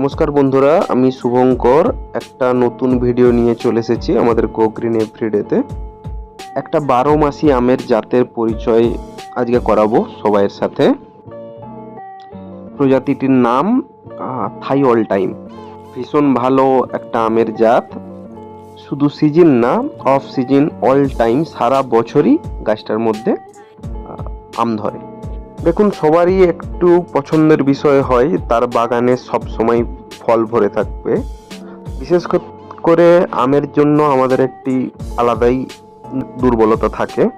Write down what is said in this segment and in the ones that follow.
নমস্কার বন্ধুরা, আমি শুভঙ্কর। একটা নতুন ভিডিও নিয়ে চলে এসেছি আমাদের কোগ্রিন এভরিডেতে একটা বারো মাসি আমের জাতের পরিচয় আজকে করাবো সবাইয়ের সাথে। প্রজাতিটির নাম থাই অল টাইম ভীষণ ভালো একটা আমের জাত। শুধু সিজন না অফ সিজন অল টাইম সারা বছরই গাছটার মধ্যে আম ধরে। দেখুন, সবারই একটু পছন্দের বিষয় হয়, তার বাগানে সব সময় ফল ভরে থাকবে। বিশেষ করে আমের জন্য আমাদের একটি আলাদাই দুর্বলতা থাকে।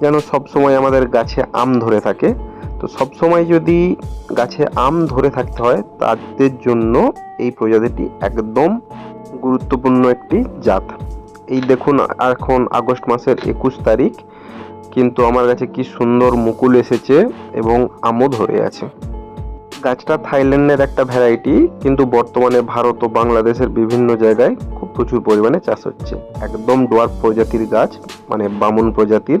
যেন সব সময় আমাদের গাছে আম ধরে থাকে। তো সব সময় যদি গাছে আম ধরে থাকতে হয়, তাদের জন্য এই প্রজাতিটি একদম গুরুত্বপূর্ণ একটি জাত। এই দেখুন, এখন আগস্ট মাসের একুশ তারিখ। কিন্তু আমার কাছে কি সুন্দর মুকুল এসেছে এবং আমও ধরে আছে। গাছটা থাইল্যান্ডের একটা ভ্যারাইটি কিন্তু বর্তমানে ভারত ও বাংলাদেশের বিভিন্ন জায়গায় খুব প্রচুর পরিমাণে চাষ হচ্ছে। একদম ডোয়ার্ফ প্রজাতির গাছ মানে বামুন প্রজাতির।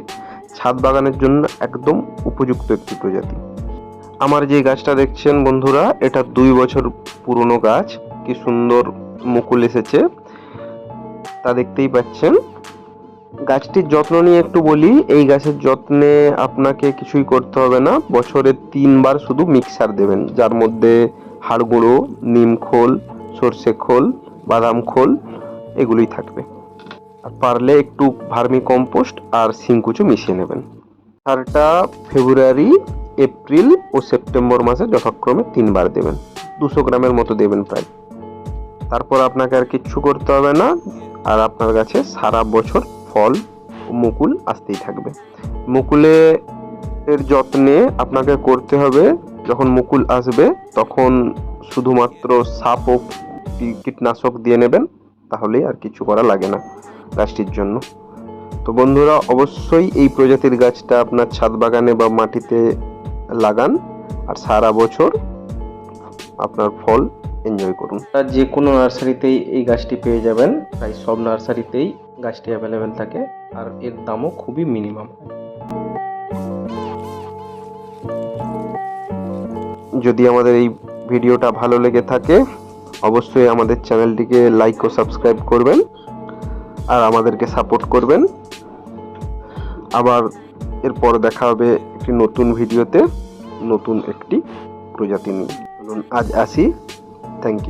ছাদ বাগানের জন্য একদম উপযুক্ত একটি প্রজাতি। আমার যে গাছটা দেখছেন বন্ধুরা, এটা দুই বছর পুরনো গাছ। কি সুন্দর মুকুল এসেছে। তা দেখতেই পাচ্ছেন। গাছটির যত্ন নিয়ে একটু বলি, এই গাছের যত্নে আপনাকে কিছুই করতে হবে না। বছরে তিনবার শুধু মিক্সার দেবেন, যার মধ্যে হাড় গুঁড়ো, নিম খোল, সর্ষে খোল, বাদাম খোল, এগুলোই থাকবে। আর পারলে একটু ভার্মি কম্পোস্ট আর সিংকুচু মিশিয়ে নেবেন। সারটা ফেব্রুয়ারি, এপ্রিল ও সেপ্টেম্বর মাসে যথাক্রমে তিনবার দেবেন। দুশো গ্রামের মতো দেবেন প্রায়। তারপর আপনাকে আর কিচ্ছু করতে হবে না। আর আপনার কাছে সারা বছর ফল মুকুল আসতেই থাকবে। মুকুলে এর যত্নে আপনাকে করতে হবে, যখন মুকুল আসবে, তখন শুধুমাত্র সাপ ও কীটনাশক দিয়ে নেবেন, তাহলেই আর কিছু করা লাগে না গাছটির জন্য। তো বন্ধুরা, অবশ্যই এই প্রজাতির গাছটা আপনার ছাদ বাগানে বা মাটিতে লাগান, আর সারা বছর আপনার ফল এনজয় করুন। আর যে কোনো নার্সারিতেই এই গাছটি পেয়ে যাবেন। প্রায় সব নার্সারিতেই গাছটি অ্যাভেলেবেল থাকে আর এর দামও খুবই মিনিমাম যদি আমাদের এই ভিডিওটা ভালো লেগে থাকে, অবশ্যই আমাদের চ্যানেলটিকে লাইক ও সাবস্ক্রাইব করবেন আর আমাদেরকে সাপোর্ট করবেন। আবার এরপর দেখা হবে একটি নতুন ভিডিওতে, নতুন একটি প্রজাতি নিয়ে। আজ আসি। Thank you.